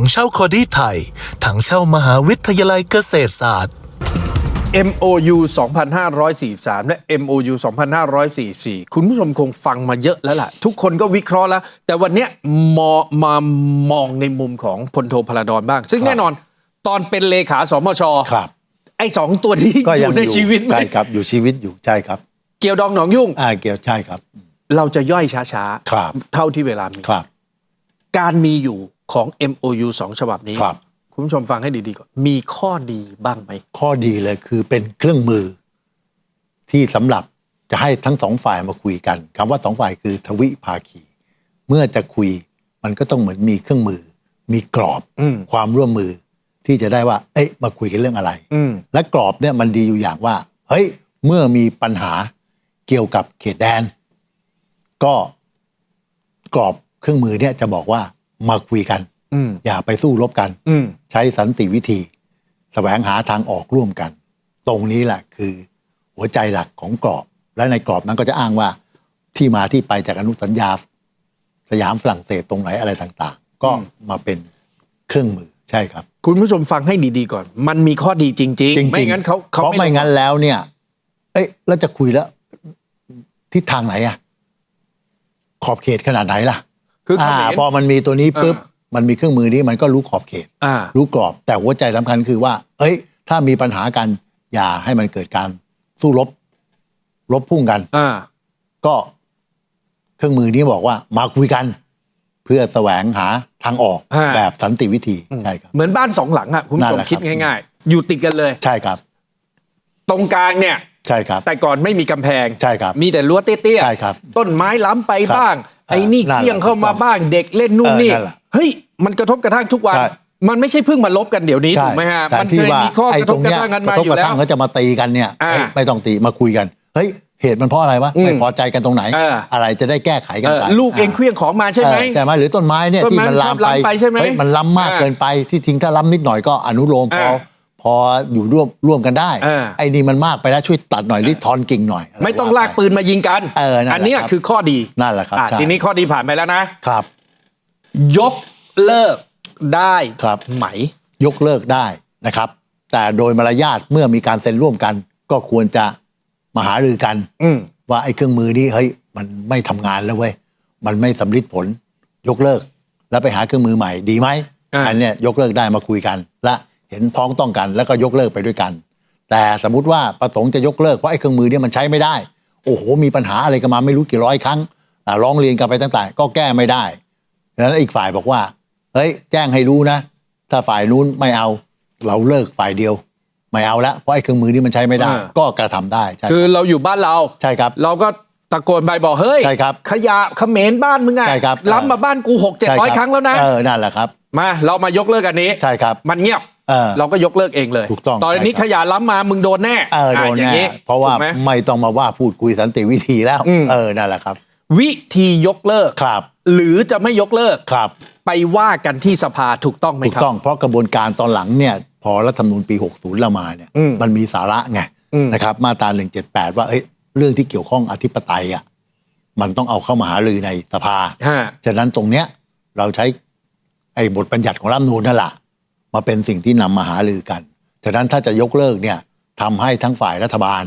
ถังเช่าคอดี้ไทย ถังเช่ามหาวิทยาลัยเกษตรศาสตร์ MOU 2543 และ MOU 2544 คุณผู้ชมคงฟังมาเยอะแล้วล่ะ ทุกคนก็วิเคราะห์แล้ว แต่วันเนี้ยมอมามองในมุมของพลโทพลดอนบ้าง ซึ่งครับแน่นอนตอนเป็นเลขาสมช ครับ ไอ้สองตัวนี้ก็อยังยู่ในชีวิตไหมใช่ครับ อยู่ชีวิตอยู่ใช่ครับ เกี่ยวดองหนองยุ่ง อ่าเกี่ยวใช่ครับ เราจะย่อยช้าครับ ๆ เท่าที่เวลามี ครับ การมีอยู่ ของ MOU สองฉบับนี้ครับ คุณผู้ชมฟังให้ดีๆก่อนมีข้อดีบ้างไหม ข้อดีเลยคือเป็นเครื่องมือ ที่สำหรับจะให้ทั้งสองฝ่ายมาคุยกันคำว่าสองฝ่ายคือทวิภาคี เมื่อจะคุยมันก็ต้องเหมือนมีเครื่องมือ มีกรอบอืม ความร่วมมือที่จะได้ว่า เอ๊ะมาคุยกันเรื่องอะไร อืม และกรอบเนี่ยมันดีอยู่อย่างว่า เฮ้ย เมื่อมีปัญหาเกี่ยวกับเขตแดน ก็กรอบเครื่องมือเนี่ยจะบอกว่า มาคุยกันอืมอย่าไปสู้รบกันอืมใช้สันติวิธีแสวงหาทางออกร่วมกัน ตรงนี้แหละคือ หัวใจหลักของกรอบ และในกรอบนั้นก็จะอ้างว่าที่มาที่ไปจากอนุสัญญา สยามฝรั่งเศสตรงไหนอะไรต่าง ๆ ก็มาเป็นเครื่องมือใช่ครับ คุณผู้ชมฟังให้ดีๆก่อน มันมีข้อดีจริงจริงๆไม่งั้นเขาเพราะไม่งั้นแล้วเนี่ย เอ้ยแล้วจะคุยแล้วทิศทางไหนอะขอบเขตขนาดไหนล่ะ คือเขอ่ามร พอมันมีตัวนี้ปุ๊บอ่ามันมีเครื่องมือนี้มันก็รู้ขอบเขต อ่า รู้กรอบแต่หัวใจสำคัญคือว่า เอ้ย ถ้ามีปัญหากัน อย่าให้มันเกิดการสู้รบ รบพุ่งกัน อ่า ก็เครื่องมือนี้บอกว่ามาคุยกัน เพื่อแสวงหาทางออกฮะ แบบสันติวิธีใช่ครับ เหมือนบ้านสองหลังอะคุณผู้ชนั่มนแหละครับ คิดง่าย ๆ อยู่ติดกันเลย ใช่ครับ ตรงกลางเนี่ย ใช่ครับ แต่ก่อนไม่มีกำแพง ใช่ครับ มีแต่รั้วเตี้ยๆใช่ครับต้นไม้ล้ำไปครับบ้าง ไอ้นี่นั่นแหละเคี่ยงเข้ามาบ้างเด็กเล่นนู่นเออนี่นั่นแหละเฮ้ยมันกระทบกระทั่งทุกวันใช่มันไม่ใช่เพิ่งมาลบกันเดี๋ยวนี้ใช่ถูกไหมฮะแต่มันที่เคยว่ามีข้อไอ้กระทตบรงกระเนี้ยทั่งกันกมาระทอบยู่กระแล้วทั่งแล้วจะมาตีกันเนี่ยอ่าเอ้ยไม่ต้องตีมาคุยกันเฮ้ยเหตุมันเพราะอะไรวะอืมไม่พอใจกันตรงไหนเออออะไรจะได้แก้ไขกันเออไปลูกเองเคลี้ยงของมาใช่ไหมเออใช่ไหมหรือต้นไม้เนี่ยต้นที่ไม้มันลามชอบล้ำไปใช่ไหมเฮ้ยมันล้ำมากอ่าเกินไปที่จริงถ้าล้ำนิดหน่อยก็อนุโลมพออ่า พออยู่ร่วมร่วมกันได้อ่าไอ้นี่มันมากไปแล้วช่วยตัดหน่อยรีดทอนกิ่งหน่อยะรไม่ต้องว่ลากไป ปืนมายิงกันเออนั่นแหละอันเนี้ยครับคือข้อดีนั่นแหละครับอะใช่ ทีนี้ข้อดีผ่านไปแล้วนะ ครับ ยกเลิกได้ครับ ไหม ยกเลิกได้นะครับ แต่โดยมารยาทเมื่อมีการเซ็นร่วมกัน ก็ควรจะมาหารือกัน อืม ว่าไอ้เครื่องมือนี้เฮ้ยมันไม่ทำงานแล้วเว้ยมันไม่สำลิดผล ยกเลิก แล้วไปหาเครื่องมือใหม่ดีไหมอ่า อันเนี้ยยกเลิกได้มาคุยกัน และ เห็นพ้องต้องกัน แล้วก็ยกเลิกไปด้วยกัน แต่สมมติว่าประสงค์จะยกเลิกเพราะไอ้เครื่องมือเนี่ยมันใช้ไม่ได้ โอ้โห มีปัญหาอะไรกันมาไม่รู้กี่ร้อยครั้งอ่าร้องเรียนกันไปต่างๆ ก็แก้ไม่ได้ดังนั้นอีกฝ่ายบอกว่าเฮ้ยแจ้งให้รู้นะ ถ้าฝ่ายนู้นไม่เอาเราเลิกฝ่ายเดียว ไม่เอาละเพราะไอ้เครื่องมือนี้มันใช้ไม่ได้อ่าก็กระทำได้ใช่คือเราอยู่บ้านเราใช่ครับ เราก็ตะโกนไปบอกเฮ้ยใช่ครับขยะเขมรบ้านมึงอะใช่ครับล้ำมาบ้านกูหกเจ็ดใช่ร้อยบครั้งแล้วนะเออนั่นแหละครับ มาเรามายกเลิกอันนี้ใช่ครับ มันเงียบ เออเราก็ยกเลิกเองเลยถูกต้องตอนนี้ใช่ครับขยะล้ำมามึงโดนแน่เออโดนย่าแน่งนี้เพราะว่าถูกไหมไม่ต้องมาว่าพูดคุยสันติวิธีแล้วอืมเออนั่นแหละครับ วิธียกเลิกครับ หรือจะไม่ยกเลิกครับ ไปว่ากันที่สภาถูกต้องไหมถูกครับต้องเพราะกระบวนการตอนหลังเนี่ย พอรัฐธรรมนูญปี 60เรามาเนี่ยอืมมันมีสาระไงอืมนะครับ มาตรา178 ว่าเอ้ยเรื่องที่เกี่ยวข้องอธิปไตยอะมันต้องเอาเข้ามาหารือในสภาฮะฉะนั้นตรงเนี้ยเราใช้ไอ้บทบัญญัติของรัฐธรรมนูญนั่นแหละ มาเป็นสิ่งที่นำมาหารือกันฉะนั้นถ้าจะยกเลิกเนี่ยทำให้ทั้งฝ่ายรัฐบาล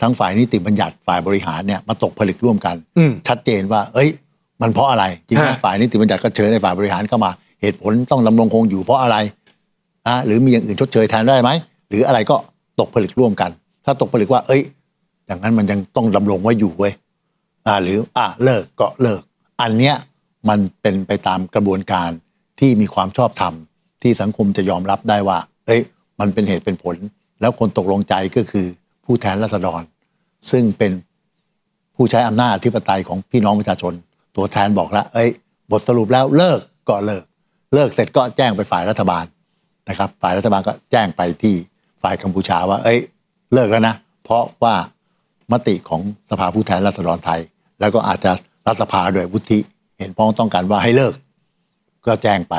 ทั้งฝ่ายนิติบัญญัติฝ่ายบริหารเนี่ยมาตกผลึกร่วมกัน อืม ชัดเจนว่า เอ้ย มันเพราะอะไร จริงไหมฮะฝ่ายนิติบัญญัติก็เชิญในฝ่ายบริหารเข้ามา เหตุผลต้องดำรงคงอยู่เพราะอะไรอะหรือมีอย่างอื่นชดเชยแทนได้ไหม หรืออะไรก็ตกผลึกร่วมกัน ถ้าตกผลึกว่า เอ้ย อย่างนั้นมันยังต้องดำรงไว้อยู่เว้ย อ่าหรืออะเลิกก็เลิก อันเนี้ยมันเป็นไปตามกระบวนการที่มีความชอบธรรม ที่สังคมจะยอมรับได้ว่าเอ้ยมันเป็นเหตุเป็นผล แล้วคนตกลงใจก็คือผู้แทนราษฎร ซึ่งเป็นผู้ใช้อำนาจอธิปไตยของพี่น้องประชาชน ตัวแทนบอกแล้วเอ้ย บทสรุปแล้วเลิกก็เลิก เลิกเสร็จก็แจ้งไปฝ่ายรัฐบาลนะครับ ฝ่ายรัฐบาลก็แจ้งไปที่ฝ่ายกัมพูชาว่า เอ้ย เลิกแล้วนะ เพราะว่ามติของสภาผู้แทนราษฎรไทย แล้วก็อาจจะรัฐสภาโดวยวุฒิเห็นพ้องต้องการว่าให้เลิก ก็แจ้งไป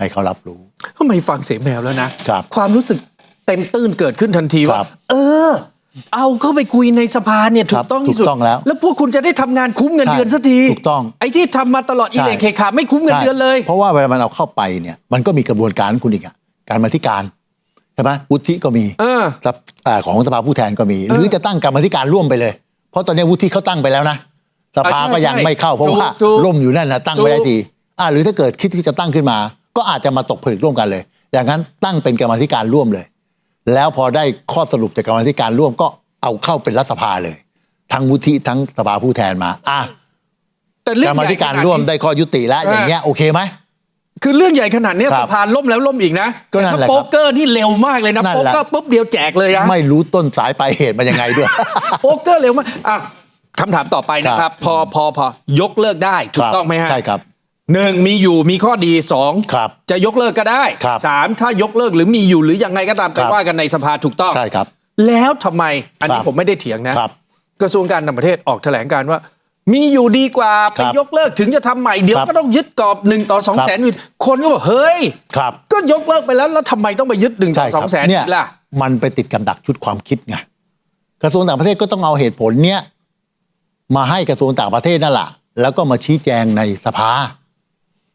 ให้เขารับรู้ทำไมฟังเสียงแมวแล้วนะครับ ความรู้สึกเต็มตื้นเกิดขึ้นทันทีคว่ารับเออ เอาเข้าไปคุยในสภาเนี่ยถูครักบต้องที่สุดถูกต้องแล้วแล้วพวกคุณจะได้ทำงานคุ้มเงินใช่เดือนสักทีถูกต้อง ไอ้ที่ทำมาตลอดอีใช่เลเคขาไม่คุ้มเงินเดือนเลย ใช่เพราะว่าเวลามันเอาเข้าไปเนี่ยมันก็มีกระบวนการของคุณอีกอะการมาธิการใช่ไหมวุฒิก็มีเออสภอ่าของสภาผู้แทนก็มี หรือจะตั้งกรรมาธิการร่วมไปเลย เพราะตอนนี้วุฒิเขาตั้งไปแล้วนะสภาก็ยังไม่เข้า เพราะว่าถูกถูกร่มอยู่นั่นนะตั้งไม่ได้ถูกทีอ่าหรือถ้าเกิดคิดที่จะตั้งขึ้นมา ก็อาจจะมาตกผลึกร่วมกันเลย อย่างนั้นตั้งเป็นกรรมาธิการร่วมเลย แล้วพอได้ข้อสรุปจากกรรมาธิการร่วมก็เอาเข้าเป็นรัฐสภาเลย ทั้งวุฒิทั้งสภาผู้แทนมาอะแต่เรื่กอรงรมาใหญ่ธิการขนดร่วมนี้ได้ข้อยุติแล้วอ่าอย่างเงี้ยโอเคไหมคือเรื่องใหญ่ขนาดเนี้ยครัสบภาล่มแล้วล่มอีกนะก็นั่นแหละต่ถ้าโป๊กเกอร์นี่เร็วมากเลยนะนั่นโป๊กแหละเกอร์ปุ๊บเดียวแจกเลยนะไม่รู้ต้นสายปลายเหตุมันยังไงด้วยโป๊กเกอร์เร็วมากอะคำถามต่อไปนะครับ พอพอพอยกเลิกได้ถูคกรับต้องไหมฮะใช่ครับ หนึ่งมีอยู่มีข้อดีสองครับจะยกเลิกก็ได้ครับสามถ้ายกเลิกหรือมีอยู่หรือยังไงก็ตามไปครับ ว่ากันในสภาถูกต้อง ใช่ครับ แล้วทำไม อันนี้ครับผมไม่ได้เถียงนะ ครับกระทรวงการต่างประเทศออกแถลงการว่า มีอยู่ดีกว่าไปครับยกเลิกถึงจะทำใหม่เดี๋ยวครับก็ต้องยึดกรอบหนึ่งต่อสองครับ แสนวินคนก็บอกเฮ้ย ครับก็ยกเลิกไปแล้วแล้วทำไมต้องไปยึดหนึ่งต่ใช่อคสรัองแสนเนี่ยล่ะ มันไปติดกับดักชุดความคิดไงกระทรวงต่างประเทศก็ต้องเอาเหตุผลเนี้ยมาให้กระทรวงต่างประเทศนั่นแหละแล้วก็มาชี้แจงในสภา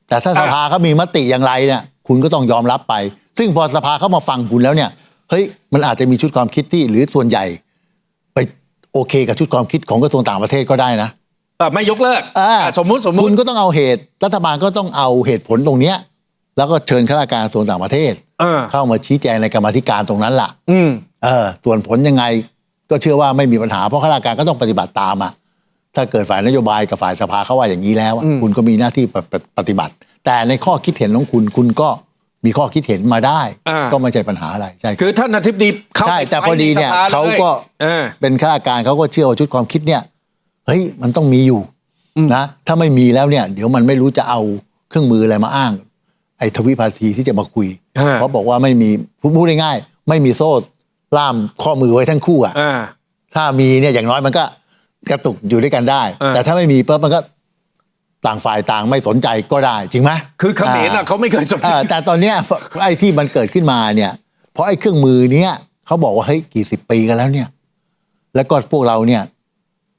แต่ถ้าอะสภาเขามีมติอย่างไรเนี่ย คุณก็ต้องยอมรับไป ซึ่งพอสภาเขามาฟังคุณแล้วเนี่ยเฮ้ยมันอาจจะมีชุดความคิดที่หรือส่วนใหญ่ ไปโอเคกับชุดความคิดของกระทรวงต่างประเทศก็ได้นะเอ่อไม่ยกเลิกอ่าอะสมมุติสมมุคุติณก็ต้องเอาเหตุ รัฐบาลก็ต้องเอาเหตุผลตรงเนี้ย แล้วก็เชิญข้าราชการกระทรวงต่างประเทศเออเข้ามาชี้แจงในกรรมาธิการตรงนั้นล่ะ อืมเออส่วนผลยังไงก็เชื่อว่าไม่มีปัญหาเพราะข้าราชการก็ต้องปฏิบัติตามอะ ถ้าเกิดฝ่ายนโยบายกับฝ่ายสภาเขาว่าอย่างนี้แล้วอะอืมคุณก็มีหน้าที่ปฏิปฏิบัติ แต่ในข้อคิดเห็นของคุณคุณก็มีข้อคิดเห็นมาได้อ่าก็ไม่ใช่ปัญหาอะไรใช่คือท่านอาทิตย์ดีเข้าใช่ไปแต่พอดีเนี่ยไฟในสภลเขาก็เออเป็นข้าราชการเขาก็เชื่อว่าชุดความคิดเนี่ยเฮ้ยมันต้องมีอยู่อืมนะถ้าไม่มีแล้วเนี่ย เดี๋ยวมันไม่รู้จะเอาเครื่องมืออะไรมาอ้าง ไอ้ทวิภาคีที่จะมาคุยอ่าเพราะบอกว่าไม่มีพูดง่ายๆไม่มีโซ่ล่ามข้อมือไว้ทั้งคู่อะอ่าถ้ามีเนี่ยอย่างน้อยมันก็ กระตุกอยู่ด้วยกันได้ อ่า แต่ถ้าไม่มีปุ๊บมันก็ต่างฝ่ายต่างไม่สนใจก็ได้จริงไหม คือเขมรน่ะเขาไม่เคยสนใจอ่าแต่ตอนเนี้ยไอ้ที่มันเกิดขึ้นมาเนี่ย เพราะไอ้เครื่องมือเนี้ยเขาบอกว่าเฮ้ยกี่สิบปีกันแล้วเนี่ย แล้วก็พวกเราเนี่ย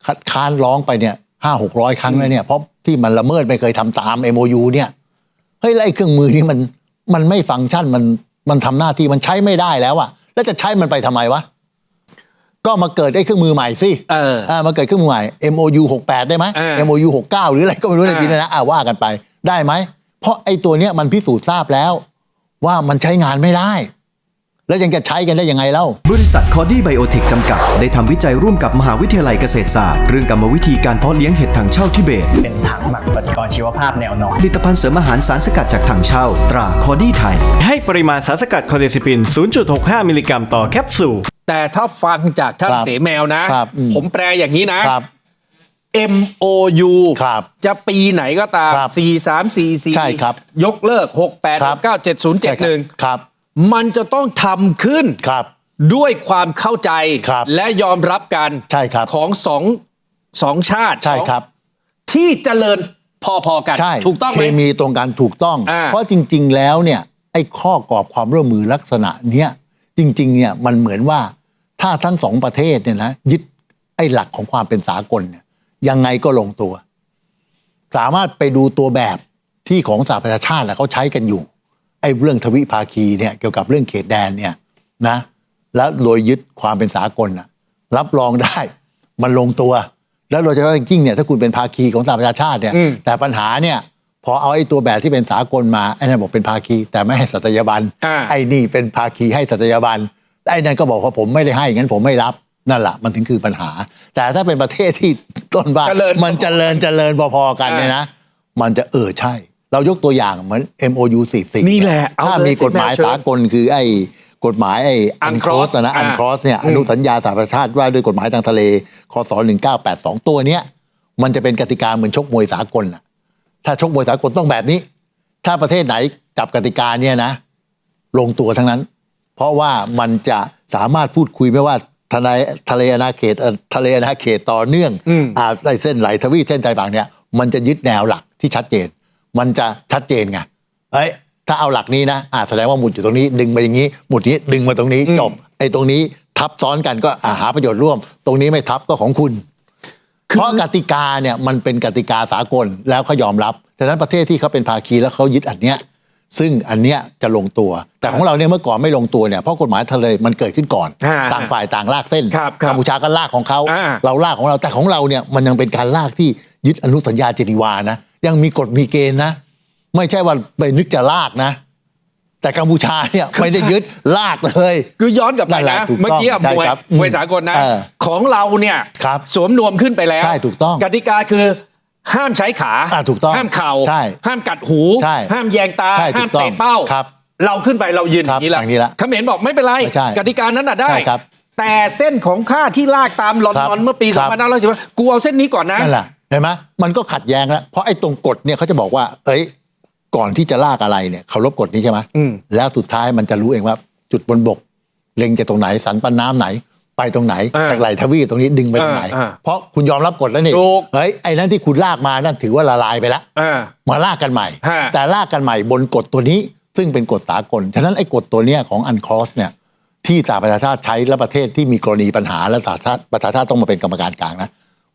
คัดค้านร้องไปเนี่ยห้าหกร้อยครั้งแล้วเนี่ยเพราะที่มันละเมิดไม่เคยทำตาม MOU เนี่ยเฮ้ยแล้วไอ้เครื่องมือนี้มันมันไม่ฟังก์ชันมันมันทำหน้าที่มันใช้ไม่ได้แล้วอะแล้วจะใช้มันไปทำไมวะ ก็มาเกิดไอ้เครื่องมือใหม่สิเอออ่ามาเกิดเครื่องมือใหม่ MOU 68 ได้ไหมเออ MOU 69 หรืออะไรก็ไม่รู้ในอ่าปีนั้นนะอ่าว่ากันไปได้ไหม เพราะไอ้ตัวเนี้ยมันพิสูจน์ทราบแล้ว ว่ามันใช้งานไม่ได้ แล้วยังจะใช้กันได้ยังไงเล่า บริษัทคอดี้ไบโอเทคจำกัด ได้ทำวิจัยร่วมกับมหาวิทยาลัยเกษตรศาสตร์ เรื่องกรรมวิธีการเพาะเลี้ยงเห็ดถังเช่าทิเบต เป็นถังหมักปฏิกรณ์ชีวภาพแนวนอนผลิตภัณฑ์เสริมอาหารสารสกัดจากถังเช่า ตราคอดี้ไทย ให้ปริมาณสารสกัดคอเดซิปิน 0.65 มิลลิกรัมต่อแคปซูล แต่ถ้าฟังจากท่านครับเสแมวนะ ครับอืม ผมแปลอย่างนี้นะ ครับ MOU ครับจะปีไหนก็ตาม ครับ4 3 4 4 ใช่ครับยกเลิก 68 ครับ69 70ใช่ครับ71 ครับ มันจะต้องทำขึ้นครับ ด้วยความเข้าใจครับและยอมรับกันใช่ครับ ของสองสองชาติใช่สองครับ ที่เจริญพอๆกันใช่ถูกต้องไหเคม มีตรงกันถูกต้อง อ่า เพราะจริง ๆ แล้วเนี่ยไอ้ข้อกรอบความร่วมมือลักษณะเนี้ยจริงๆเนี่ยมันเหมือนว่าถ้าทั้งสองประเทศเนี่ยนะยึดไอ้หลักของความเป็นสากลเนี่ยยังไงก็ลงตัว สามารถไปดูตัวแบบที่ของสหประชาชาติน่ะเขาใช้กันอยู่ไอ้เรื่องทวิภาคีเนี่ยเกี่ยวกับเรื่องเขตแดนเนี่ยนะแล้วโดยยึดความเป็นสากลนะรับรองได้มันลงตัว แล้วโดยเฉพาะอย่างยิ่งเนี่ยถ้าคุณเป็นภาคีของสหประชาชาติเนี่ยอืมแต่ปัญหาเนี่ยพอเอาไอ้ตัวแบบที่เป็นสากลมาไอ้นั่นบอกเป็นภาคีแต่ไม่ให้สัตยาบันอ่าไอ้นี่เป็นภาคีให้สัตยาบันไอ้นั่นก็บอกว่าผมไม่ได้ให้งั้นผมไม่รับนั่นแหละมันถึงคือปัญหา แต่ถ้าเป็นประเทศที่ต้นบ้านเจริญมันเจริญเจริญพอๆกันเนี่ยนะ มันจะเออใช่ เรายกตัวอย่างเหมือน MOU 44นี่แหละเอาถ้าเลยมีกฎหมายเชิญสากลคือไอ้กฎหมายไอ้อันครอ UNCLOS สนะอันอ่าครอสเนี่ยอนุสัญญาสหประชาชาติว่าด้วยกฎหมายทางทะเลคศ1982 ตัวเนี้ยมันจะเป็นกติกาเหมือนชกมวยสากลน่ะ ถ้าชกมวยสากลต้องแบบนี้ ถ้าประเทศไหนจับกติกาเนี่ยนะ ลงตัวทั้งนั้น เพราะว่ามันจะสามารถพูดคุยไม่ว่าทนายทะเลอาณาเขตเอ่อทะเลอาณาเขตต่อเนื่องอืมอ่าไอ้เส้นไหลทวีปเส้นใดบางเนี่ย มันจะยึดแนวหลักที่ชัดเจน มันจะชัดเจนไงเอ้ยถ้าเอาหลักนี้นะอ่าแสดงว่าหมุดอยู่ตรงนี้ ดึงมาอย่างนี้ หมุดนี้ดึงมาตรงนี้จบไอ้ตรงนี้ทับซ้อนกันก็อ่าหาประโยชน์ร่วม ตรงนี้ไม่ทับก็ของคุณ เพราะกติกาเนี่ยมันเป็นกติกาสากลแล้วเขายอมรับดังนั้นประเทศที่เขาเป็นภาคีแล้วเขายึดอันเนี้ยซึ่งอันเนี้ยจะลงตัว แต่ของเราเนี่ยเมื่อก่อนไม่ลงตัวเนี่ยเพราะกฎหมายทะเลมันเกิดขึ้นก่อนอ่าต่างฝ่ายต่างลากเส้นครับครับกัมพูชาก็ลากของเขาอ่าเราลากของเราแต่ของเราเนี่ยมันยังเป็นการลากที่ยึดอนุสัญญาเจนีวานะ ยังมีกฎมีเกณฑ์นะ ไม่ใช่ว่าไปนึกจะลากนะ แต่กัมพูชาเนี่ยไม่ได้ยึดลากเลย คือย้อนกลับไปนั่นแหละนะถูกต้องเมื่อกี้อะใช่มวยครับมวยสากลนะเออของเราเนี่ยครับสวมนวมขึ้นไปแล้วใช่ถูกต้องกติกาคือ ห้ามใช้ขาอะถูกต้องห้ามเข่าใช่ห้ามกัดหู ใช่ห้ามแยงตา ใช่ถูห้ามกต้องเตะเป้าครับเราขึ้นไปเรายืนอครับย่างนี้ละอย่างนี้ละเขมรบอกไม่เป็นไรไม่ใช่กติกานั้นน่ะได้ ใช่ครับแต่เส้นของข้าที่ลากตามลอนครับดอนเมื่อปีครับ 2510กูเอาเส้นนี้ก่อนนะ นั่นแหละ เห็นไหมมันก็ขัดแย้งแล้วเพราะไอ้ตรงกฎเนี่ยเขาจะบอกว่า เอ้ย ก่อนที่จะลากอะไรเนี่ยเขารบกฎนี้ใช่ไหมอืมแล้วสุดท้ายมันจะรู้เองว่า จุดบนบก เล็งจะตรงไหนสันปันน้ำไหน ไปตรงไหนอ่าจากไหลทวีปตรงนี้ดึงไปตรงไหนอ่าอ่าเพราะคุณยอมรับกฎแล้วนี่ถูกเฮ้ยไอ้นั้นที่คุณลากมานั่นถือว่าละลายไปแล้วอ่ามาลากกันใหม่ฮะแต่ลากกันใหม่บนกฎตัวนี้ ซึ่งเป็นกฎสากลฉะนั้นไอ้กฎตัวเนี้ยของอันครอสเนี่ยที่สหประชาชาติใช้และประเทศที่มีกรณีปัญหาและสหชาติประชาชาติต้องมาเป็นกรรมการกลางนะ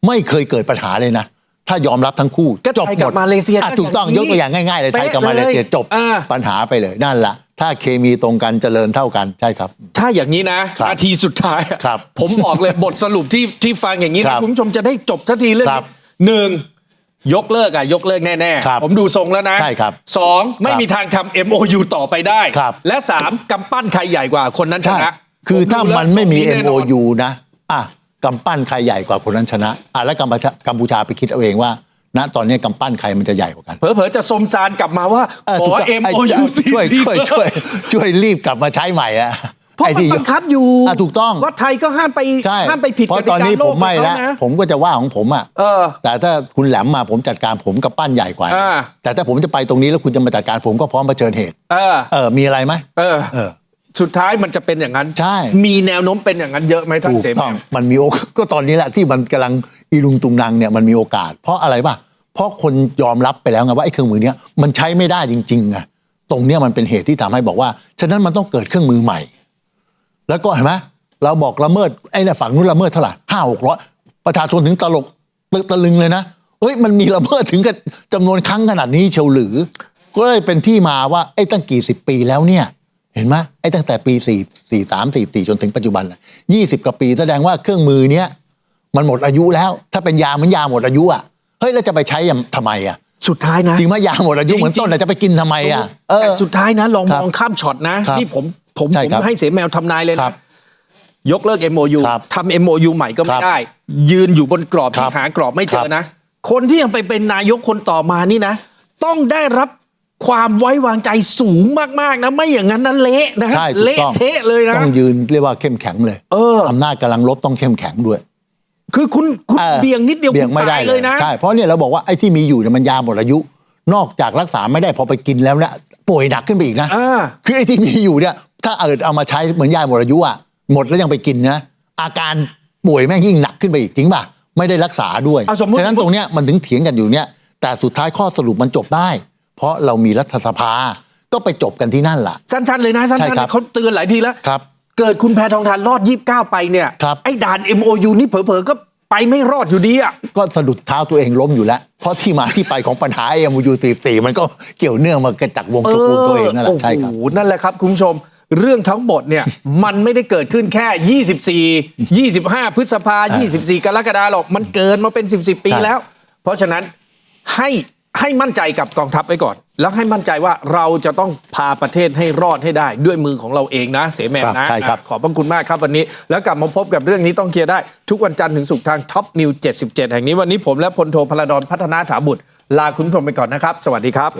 ไม่เคยเกิดปัญหาเลยนะ ถ้ายอมรับทั้งคู่ก็จบไทยหกัมบดมาเลเซียอะก็ถูกต้องอย่างนี้ยกตัวอย่างง่ายๆเลยไทยกับเป๊ะมาเลเซียเลยจบอ่า ปัญหาไปเลยนั่นแหละถ้าเคมีตรงกันเจริญเท่ากันใช่ครับ ถ้าอย่างนี้นะครับนาทีสุดท้ายอะครับผมบอกเลย บทสรุปที่ที่ฟังอย่างนี้ครันะบคุณผู้ชมจะได้จบสักทีเรื่องครันี้บหนึ่งยกเลิกอะยกเลิกแน่ครับๆ ผมดูทรงแล้วนะใช่ครับสองไม่ครับมีทางทำ MOU ต่อไปได้ ครับ และสามกำปั้นใครใหญ่กว่าคนนั้นชใช่นะคือผดูถ้าแล้วมันไม่มี ทรงแน่นอน MOU นะอะ กำปั้นใครใหญ่กว่าคนนั้นชนะอะแล้วกัมพูชากัมพูชาไปคิดเอาเองว่า ณตอนนี้กำปั้นใครมันจะใหญ่กว่ากันเผลอๆจะสมซานกลับมาว่าเออขถูอกต้องไอ้ MOU ช่วยช่วยช่วยช่วยรีบกลับมาใช้ใหม่อะเพราะไอ้มันที่ บังคับอยู่อะถูกต้อง ว่าไทยก็ห้ามไปใช่ห้ามไปผิดเพกราะติตอนกานี้โลผกมไม่ของแล้วเขานะผมก็จะว่าของผมอะเออ แต่ถ้าคุณแหลมมาผมจัดการผมกับปั้นใหญ่กว่าอ่า แต่ถ้าผมจะไปตรงนี้แล้วคุณจะมาจัดการผมก็พร้อมเผชิญเหตุ เออ เออมีอะไรไหมเออ เออ สุดท้ายมันจะเป็นอย่างนั้นใช่ มีแนวโน้มเป็นอย่างนั้นเยอะไหมท่านถูกเสต้องมามันมีโอกาสก็ตอนนี้แหละที่มันกำลังอีลุงตุงนางเนี่ยมันมีโอกาส เพราะอะไรป่ะ เพราะคนยอมรับไปแล้วไงว่าไอ้เครื่องมือเนี้ยมันใช้ไม่ได้จริงๆไงตรงเนี้ยมันเป็นเหตุที่ทำให้บอกว่า ฉะนั้นมันต้องเกิดเครื่องมือใหม่ แล้วก็เห็นไหมเราบอกละเมิดไอ้เนี่ยฝั่งนู้นละเมิดเท่าไหร่ห้าหกร้อยประชาชนถึงตลกตึกตะลึงเลยนะเอ้ยมันมีละเมิดถึงกับจำนวนครั้งขนาดนี้เชียวหรือ ก็เลยเป็นที่มาว่าไอ้ตั้งกี่สิบปีแล้วเนี่ย เห็นไหมไอ้ตั้งแต่ปีสี่สี่สามสี่สี่จนถึงปัจจุบันยี่สิบกว่าปีแสดงว่าเครื่องมือเนี้ยมันหมดอายุแล้ว ถ้าเป็นยาเหมือนยาหมดอายุอะเฮ้ยแล้วจะไปใช้ทำไมอะสุดท้ายนะจริงไหมยาหมดอายุเหมือนต้นน่ะจะไปกินทำไมอะเออแต่สุดท้ายนะ ลองครัมบองข้ามช็อตนะครับนี่ผมผมใช่ผมครับให้เสแมวทำนายเลยครันะบยกเลิก MOU ครับทำ MOU ใหม่ก็คไม่รับได้ ยืนอยู่บนกรอบครัที่บหากรอบไม่เจครัอบนะ คนที่ยังไปเป็นนายกคนต่อมานี่นะ ต้องได้รับ ความไว้วางใจสูงมากๆนะไม่อย่างนั้นนั้นเละนะฮะใช่ถูกเละต้องเทะเลยนะ ต้องยืนเรียกว่าเข้มแข็งเลยเออ อำนาจกำลังลบต้องเข้มแข็งด้วยคือคุณคุณออเบี่ยงนิดเดียวเบี่ยงคุณไม่ได้ตายเลยนะ ใช่เพราะเนี่ยเราบอกว่าไอ้ที่มีอยู่เนี่ยมันยาหมดอายุ นอกจากรักษาไม่ได้พอไปกินแล้วเนี่ยป่วยหนักขึ้นไปอีกนะอ่า คือไอ้ที่มีอยู่เนี่ยถ้าเอิดเอามาใช้เหมือนยาหมดอายุอะหมดแล้วยังไปกินนะอาการป่วยแม่งยิ่งหนักขึ้นไปอีกจริงป่ะไม่ได้รักษาด้วยเอาสมมุติ ฉะนั้นตรงเนี้ยมันถึงเถียงกันอยู่เนี่ยแต่สุดท้ายข้อสรุปมันจบได้ เพราะเรามีรัฐสภา ก็ไปจบกันที่นั่นล่ะ สั้นๆเลยนะสั้ใช่นครับๆเขาเตือนหลายทีแล้วครับเกิดคุณแพทองทานรอด 29 ไปเนี่ยครับไอ้ด่าน MOU นี่เผลอๆ ก็ไปไม่รอดอยู่ดีอะ ก็สะดุดเท้าตัวเองล้มอยู่แล้ว เพราะที่มาที่ไปของปัญหาเอ็มยูตีตีมันก็เกี่ยวเนื่องมาจากวงตระกูลตัวเองนั่นแหละใช่ครับโอ้โหนั่นแหละครับ คุณผู้ชม เรื่องทั้งหมดเนี่ย มันไม่ได้เกิดขึ้นแค่ 24 25 พฤษภา 24 กรกฎาคมหรอก มันเกินมาเป็น 10 10ปีใช่แล้ว เพราะฉะนั้นให้ ให้มั่นใจกับกองทัพไว้ก่อน แล้วให้มั่นใจว่าเราจะต้องพาประเทศให้รอดให้ได้ ด้วยมือของเราเองนะ เสแมนครับนะ ใช่ครับ ขอบพระคุณมากครับวันนี้ แล้วกลับมาพบกับเรื่องนี้ต้องเคลียร์ได้ ทุกวันจันทร์ถึงศุกร์ทางท็อปนิว77 แห่งนี้วันนี้ผมและพลโทพลดอนพัฒนาถาบุตร ลาคุณผู้ชมไปก่อนนะครับ สวัสดีครับ